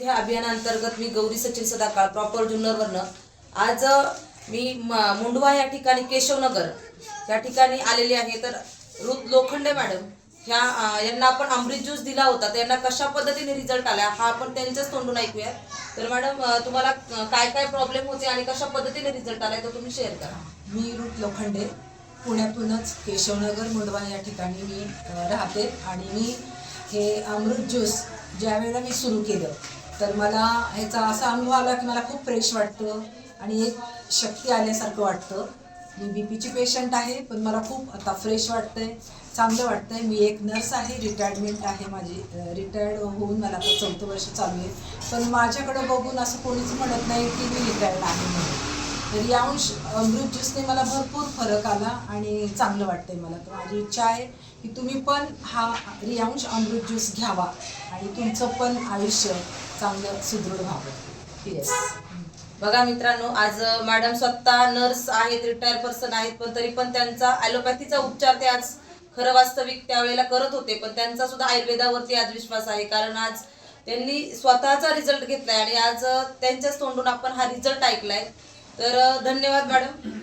ह्या अभियानांतर्गत मी गौरी सचिन सदाकाळ प्रॉपर जुन्नरवरनं आज मी म- मुंडवा या ठिकाणी केशवनगर या ठिकाणी आलेली आहे. तर रुत लोखंडे मॅडम ह्या यांना आपण अमृत ज्यूस दिला होता तर यांना कशा पद्धतीने रिझल्ट आला हा आपण त्यांच्याच तोंडून ऐकूया. तर मॅडम तुम्हाला काय काय प्रॉब्लेम होते आणि कशा पद्धतीने रिझल्ट आलाय तो तुम्ही शेअर करा. मी रुत लोखंडे पुण्यातूनच केशवनगर मुंडवा या ठिकाणी मी राहते. आणि मी हे अमृत ज्यूस ज्या वेळेला मी सुरू केलं तर मला ह्याचा असा अनुभव आला की मला खूप फ्रेश वाटतं आणि एक शक्ती आल्यासारखं वाटतं. मी बी पीची पेशंट आहे पण मला खूप आता फ्रेश वाटतंय चांगलं वाटतंय. मी एक नर्स आहे रिटायरमेंट आहे माझी. रिटायर्ड होऊन मला आता चौथं वर्ष चालू आहे. पण माझ्याकडं बघून असं कोणीच म्हणत नाही की मी रिटायर्ड आहे म्हणून. तर या अमृत ज्यूसने मला भरपूर फरक आला आणि चांगलं वाटतंय मला. तर माझी इच्छा आहे की तुम्ही पण हा रियांश अमृत ज्यूस घ्यावा आणि तुमचं पण आयुष्य चांगलं सुदृढ व्हावं. येस बघा मित्रांनो आज मॅडम स्वतः नर्स आहेत रिटायर पर्सन आहेत पण तरी पण त्यांचा ॲलोपॅथीचा उपचार ते आज खरं वास्तविक त्यावेळेला करत होते पण त्यांचा सुद्धा आयुर्वेदावरती आज विश्वास आहे. कारण आज त्यांनी स्वतःचा रिझल्ट घेतलाय आणि आज त्यांच्याच तोंडून आपण हा रिझल्ट ऐकलाय. तर धन्यवाद मॅडम.